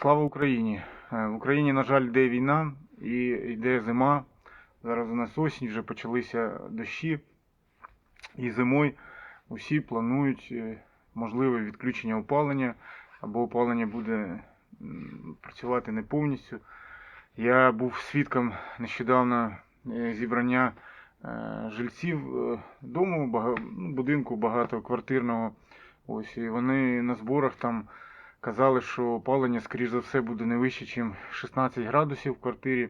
Слава Україні! Е, В Україні, на жаль, йде війна і йде зима. Зараз у нас осінь, вже почалися дощі. І зимою усі планують е, можливе відключення опалення, або опалення буде працювати не повністю. Я був свідком нещодавно е, зібрання жильців дому, ну, будинку багатоквартирного. Ось, і вони на зборах там казали, що опалення, скоріш за все, буде не вище, ніж 16 градусів в квартирі.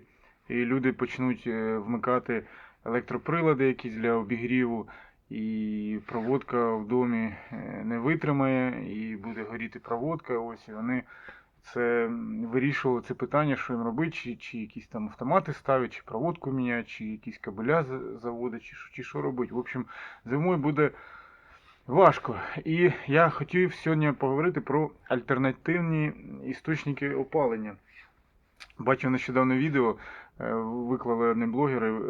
І люди почнуть е, вмикати електроприлади якісь для обігріву, і проводка в домі е, не витримає, і буде горіти проводка. Ось і вони це вирішували це питання, що їм робити, чи, чи якісь там автомати ставити, чи проводку міняти, чи якісь кабеля за- заводити, чи, чи що робити. В общем, зимою буде важко. І я хотів сьогодні поговорити про альтернативні істочники опалення. Бачив нещодавно відео, е, виклали одні блогери е,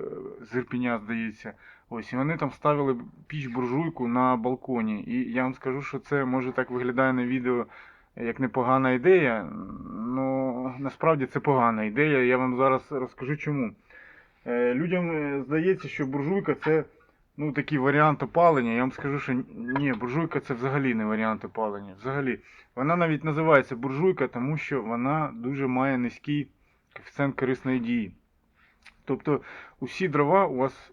з Ірпіня, здається. Ось, і вони там ставили піч буржуйку на балконі. І я вам скажу, що це може так виглядає на відео як непогана ідея. Ну насправді це погана ідея. Я вам зараз розкажу чому. Е, Людям здається, що буржуйка це ну, такий варіант опалення. Я вам скажу, що ні, буржуйка це взагалі не варіант опалення. Взагалі. Вона навіть називається буржуйка, тому що вона дуже має низький коефіцієнт корисної дії. Тобто усі дрова у вас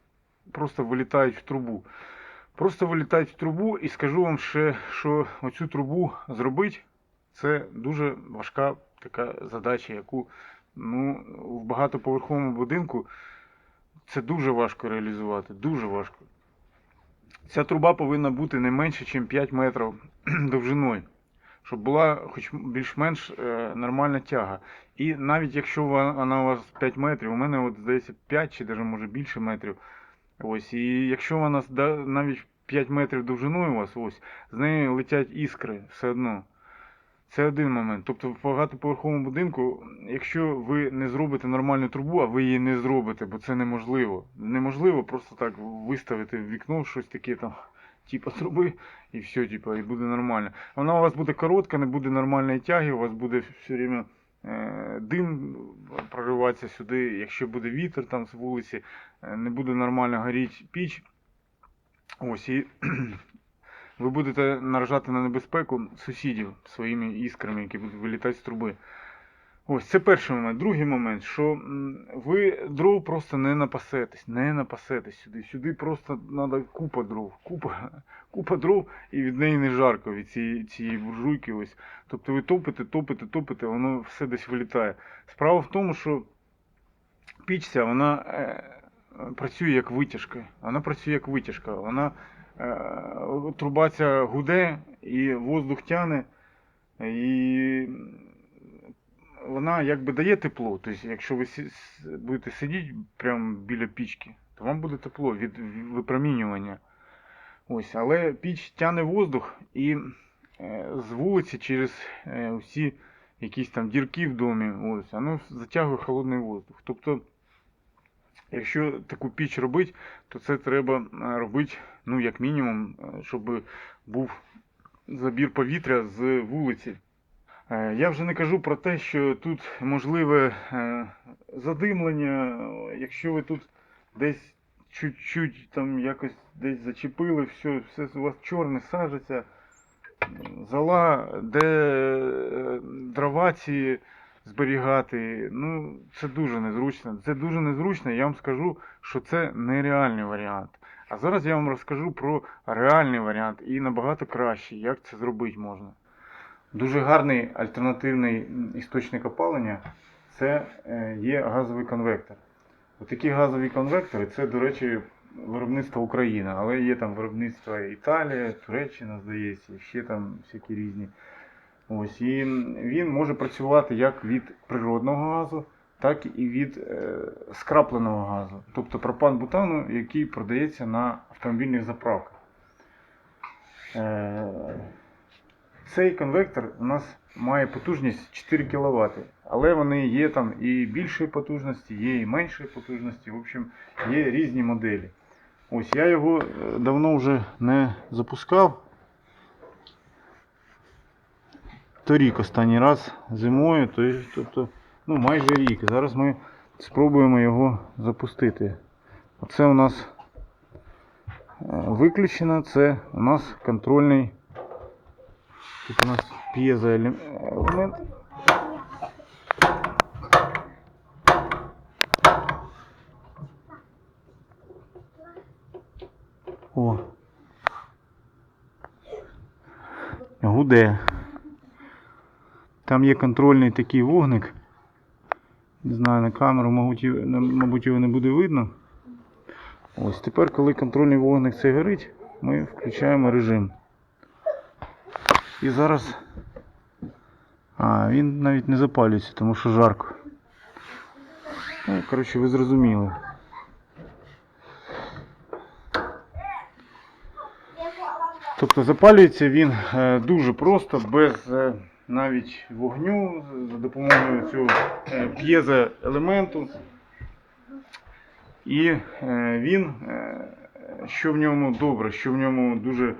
просто вилітають в трубу. Просто вилітають в трубу і скажу вам ще, що оцю трубу зробити це дуже важка така задача, яку ну, в багатоповерховому будинку це дуже важко реалізувати. Дуже важко. Ця труба повинна бути не менше, ніж 5 метрів довжиною, щоб була хоч більш-менш е, нормальна тяга. І навіть якщо вона у вас 5 метрів, у мене от здається 5 чи навіть може більше метрів. Ось, і якщо вона навіть 5 метрів довжиною у вас, ось, з неї летять іскри все одно. Це один момент. Тобто в багатоповерховому будинку, якщо ви не зробите нормальну трубу, а ви її не зробите, бо це неможливо. Неможливо просто так виставити в вікно щось таке там, типу труби, і все, типу, і буде нормально. Вона у вас буде коротка, не буде нормальної тяги, у вас буде все время е, дим прориватися сюди. Якщо буде вітер там з вулиці, е, не буде нормально горіти піч. Ось і ви будете наражати на небезпеку сусідів своїми іскрами, які будуть вилітати з труби. Ось це перший момент. Другий момент, що ви дров просто не напасетесь, не напасетесь сюди. Сюди просто треба купа дров, купа, купа дров, і від неї не жарко від цієї, цієї буржуйки. Ось. Тобто ви топите, топите, топите, воно все десь вилітає. Справа в тому, що пічця, вона е, працює як витяжка. Вона працює як витяжка. Вона труба ця гуде і воздух тяне, і вона якби дає тепло. Тобто, якщо ви будете сидіти прямо біля пічки, то вам буде тепло від випромінювання. Ось, але піч тяне воздух і е, з вулиці через е, усі якісь там дірки в домі, ось, воно затягує холодний воздух. Тобто, якщо таку піч робити, то це треба е, робити, ну, як мінімум, е, щоб був забір повітря з вулиці. Е, Я вже не кажу про те, що тут можливе задимлення, якщо ви тут десь чуть-чуть там якось десь зачепили, все, все у вас чорне сажеться, м, зола, де дрова ці зберігати, ну це дуже незручно. Це дуже незручно, я вам скажу, що це нереальний варіант. А зараз я вам розкажу про реальний варіант і набагато кращий, як це зробити можна. Дуже гарний альтернативний істочник опалення це е, є газовий конвектор. Отакі газові конвектори це, до речі, виробництво України, але є там виробництво Італія, Туреччина, здається, ще там всякі різні. Ось, і він може працювати як від природного газу, так і від е, скрапленого газу, тобто пропан-бутану, який продається на автомобільних заправках. Е, цей конвектор у нас має потужність 4 кВт, але вони є там і більшої потужності, є і меншої потужності. В общем, є різні моделі. Ось я його е, давно вже не запускав. Торік останній раз зимою, тобто ну, майже рік. Зараз ми спробуємо його запустити. Оце у нас е, виключено, це у нас контрольний. Тут у нас п'єзоелемент. О. Гуде. Там є контрольний такий вогник. Не знаю, на камеру, мабуть, його- не буде видно. Ось тепер, коли контрольний вогник цей горить, ми включаємо режим. І зараз. А, він навіть не запалюється, тому що жарко. Ну, коротше, ви зрозуміли. Тобто запалюється він е, дуже просто, без е, навіть вогню, за допомогою цього е, п'єзоелементу. І е, він, е, що в ньому добре, що в ньому дуже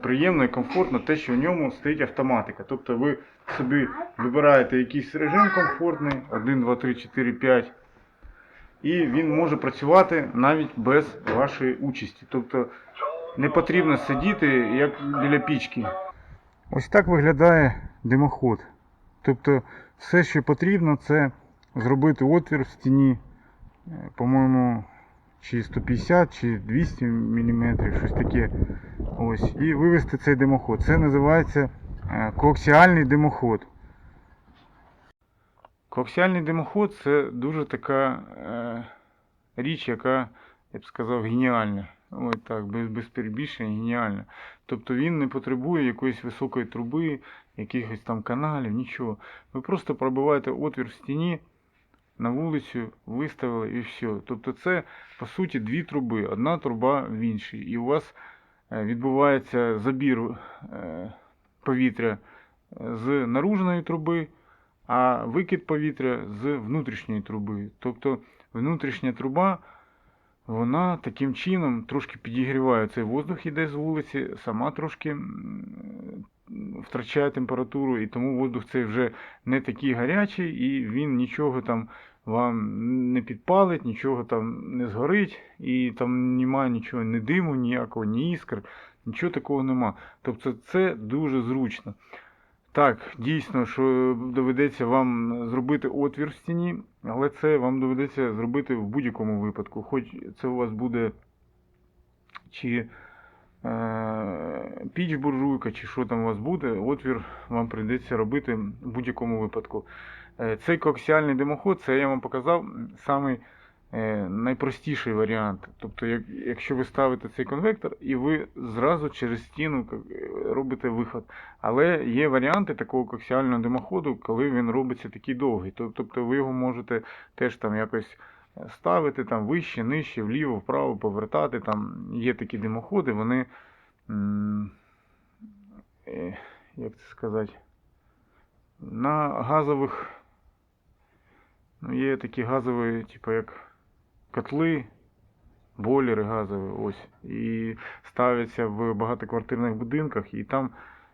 приємно і комфортно, те, що в ньому стоїть автоматика. Тобто ви собі вибираєте якийсь режим комфортний, 1, 2, 3, 4, 5. І він може працювати навіть без вашої участі. Тобто не потрібно сидіти як біля пічки. Ось так виглядає димоход. Тобто все, що потрібно, це зробити отвір в стіні, е, по-моєму, чи 150, чи 200 мм, щось таке. Ось, і вивести цей димоход. Це називається е, коаксіальний димоход. Коаксіальний димоход це дуже така е, річ, яка, я б сказав, геніальна. Ой, так, без, без перебільшення геніальна. Тобто він не потребує якоїсь високої труби, якихось там каналів, нічого. Ви просто пробиваєте отвір в стіні, на вулицю виставили і все. Тобто це, по суті, дві труби. Одна труба в іншій. І у вас е, відбувається забір е, повітря з наружної труби, а викид повітря з внутрішньої труби. Тобто внутрішня труба, вона таким чином трошки підігріває цей воздух, іде з вулиці, сама трошки втрачає температуру, і тому воздух цей вже не такий гарячий, і він нічого там вам не підпалить, нічого там не згорить, і там немає нічого, ні диму, ніякого, ні іскр, нічого такого нема. Тобто це дуже зручно. Так, дійсно, що доведеться вам зробити отвір в стіні, але це вам доведеться зробити в будь-якому випадку. Хоч це у вас буде чи е, піч буржуйка, чи що там у вас буде, отвір вам прийдеться робити в будь-якому випадку. Е, цей коаксіальний димоход, це я вам показав самий найпростіший варіант. Тобто, як, якщо ви ставите цей конвектор і ви зразу через стіну е, робите виход. Але є варіанти такого коаксіального димоходу, коли він робиться такий довгий. Тобто ви його можете теж там якось е, ставити там вище, нижче, вліво, вправо, повертати. Там є такі димоходи, вони. е, Як це сказати? На газових. Ну, є такі газові, типу як котли, бойлери газові, ось. І ставляться в багатоквартирних будинках, і там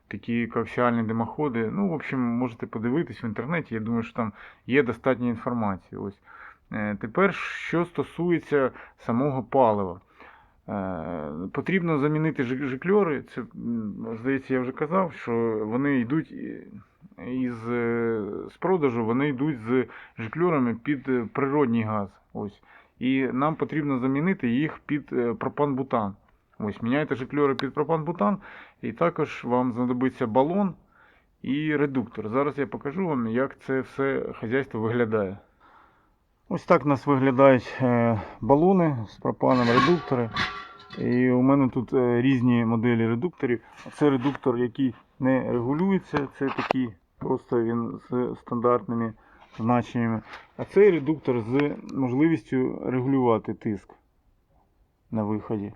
такі коаксіальні димоходи. Ну, в общем, можете подивитись в інтернеті. Я думаю, що там є достатньо інформації. Ось. Е, Тепер, що стосується самого палива. Е, Потрібно замінити жикльори. Це, здається, я вже казав, що вони йдуть із е, з продажу, вони йдуть з жикльорами під природній газ. Ось. І нам потрібно замінити їх під е, пропан-бутан. Ось, міняєте жикльори під пропан-бутан, і також вам знадобиться балон і редуктор. Зараз я покажу вам, як це все хазяйство виглядає. Ось так у нас виглядають е, балони з пропаном, редуктори. І у мене тут е, різні моделі редукторів. Це редуктор, який не регулюється, це такий просто він з стандартними значеннями. А цей редуктор з можливістю регулювати тиск на виході.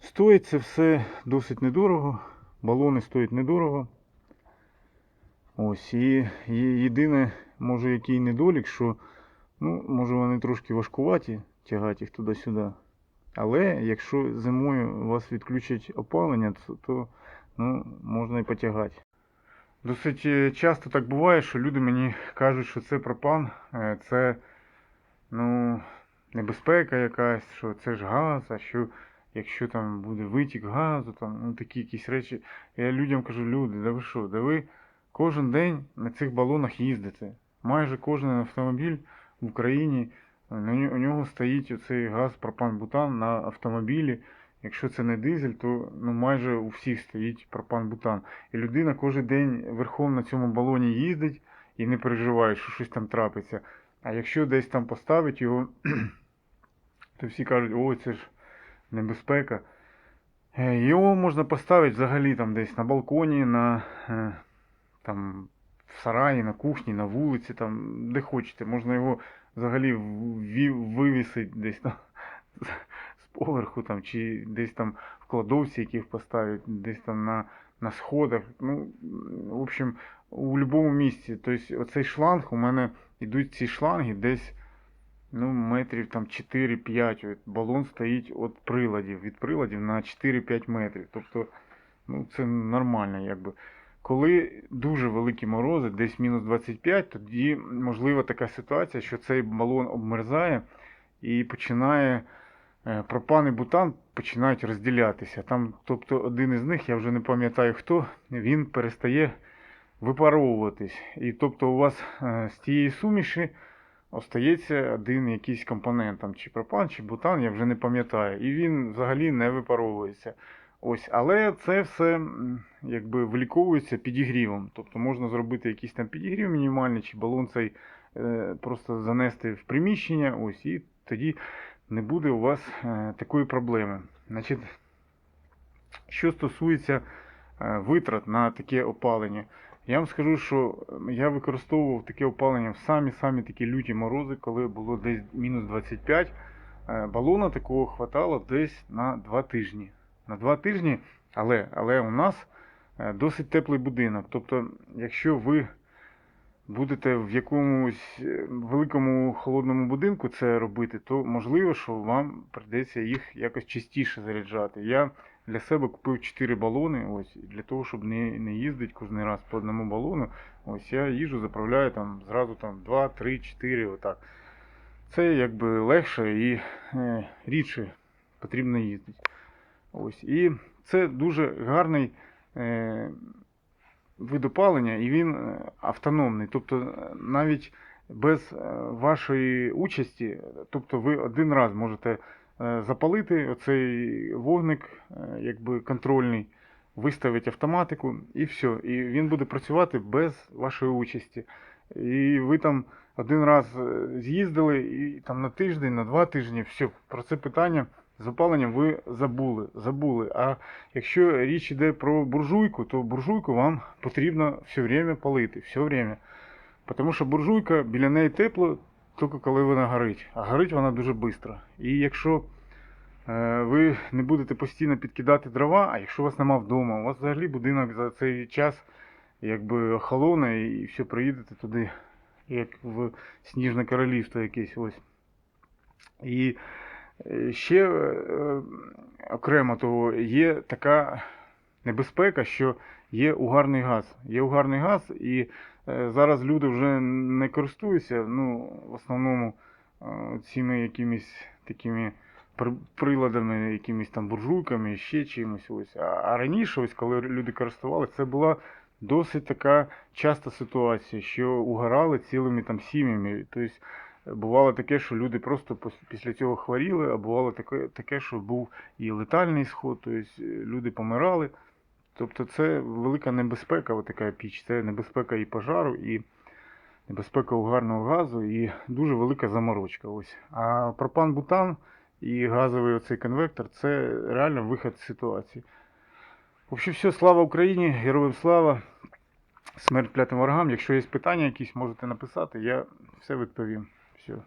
Стоїть це все досить недорого. Балони стоять недорого. Ось, і єдине, може, який недолік, що ну, може вони трошки важкуваті тягати їх туди-сюди. Але якщо зимою у вас відключать опалення, то, ну, можна і потягати. Досить е, часто так буває, що люди мені кажуть, що це пропан, е, це ну, небезпека якась, що це ж газ, а що якщо там буде витік газу, там, ну такі якісь речі. Я людям кажу, люди, да ви що, да ви кожен день на цих балонах їздите. Майже кожен автомобіль в Україні, е, у нього стоїть оцей газ пропан-бутан на автомобілі. Якщо це не дизель, то ну, майже у всіх стоїть пропан-бутан. І людина кожен день верхом на цьому балоні їздить і не переживає, що щось там трапиться. А якщо десь там поставить його, то всі кажуть, ой, це ж небезпека. Е, Його можна поставити взагалі там десь на балконі, на е, там, в сараї, на кухні, на вулиці, там, де хочете. Можна його взагалі вивісити десь там поверху там, чи десь там в кладовці яких поставити, десь там на, на сходах. Ну, в общем, у будь-якому місці. Тобто оцей шланг, у мене йдуть ці шланги десь ну, метрів там 4-5. От Балон стоїть від приладів, від приладів на 4-5 метрів. Тобто, ну, це нормально, якби. Коли дуже великі морози, десь мінус 25, тоді можлива така ситуація, що цей балон обмерзає і починає пропан і бутан починають розділятися. Там, тобто, один із них, я вже не пам'ятаю хто, він перестає випаровуватись. І тобто у вас е, з тієї суміші остається один якийсь компонент, там, чи пропан, чи бутан, я вже не пам'ятаю. І він взагалі не випаровується. Ось, але це все якби виліковується підігрівом. Тобто можна зробити якийсь там підігрів мінімальний, чи балон цей е, просто занести в приміщення, ось, і тоді не буде у вас е, такої проблеми. Значить, що стосується е, витрат на таке опалення, я вам скажу, що я використовував таке опалення в самі-самі такі люті морози, коли було десь мінус 25. Е, Балона такого хватало десь на 2 тижні. На 2 тижні, але, але у нас досить теплий будинок. Тобто, якщо ви будете в якомусь е, великому холодному будинку це робити, то можливо, що вам прийдеться їх якось частіше заряджати. Я для себе купив 4 балони, ось, для того, щоб не, не їздити кожен раз по одному балону. Ось я їжу, заправляю там зразу там 2, 3, 4, отак. Це якби легше і е, рідше потрібно їздити. Ось. І це дуже гарний е, вид опалення, і він е, автономний. Тобто е, навіть без е, вашої участі, тобто ви один раз можете запалити оцей вогник, якби контрольний, виставити автоматику і все. І він буде працювати без вашої участі. І ви там один раз з'їздили і там на тиждень, на два тижні, все, про це питання з опаленням ви забули. забули. А якщо річ йде про буржуйку, то буржуйку вам потрібно все время палити. Все время. Тому що буржуйка біля неї тепло, тільки коли вона горить. А горить вона дуже швидко. І якщо е, ви не будете постійно підкидати дрова, а якщо у вас нема вдома, у вас взагалі будинок за цей час якби охолоне і все, приїдете туди, як в Сніжне Королівство якесь ось. І ще е, окремо того є така небезпека, що є угарний газ. Є угарний газ, і е, зараз люди вже не користуються, ну, в основному е, цими якимись такими приладами, якимись там буржуйками, ще чимось. Ось. А раніше, ось коли люди користувалися, це була досить така часта ситуація, що угорали цілими там сім'ями. Тобто бувало таке, що люди просто після цього хворіли, а бувало таке, таке що був і летальний сход, тобто люди помирали. Тобто це велика небезпека, така піч, це небезпека і пожару, і небезпека угарного газу, і дуже велика заморочка. Ось. А пропан-бутан і газовий оцей конвектор це реально вихід з ситуації. В общем, все, слава Україні, героям слава, смерть клятим ворогам. Якщо є питання якісь, можете написати, я все відповім. Все.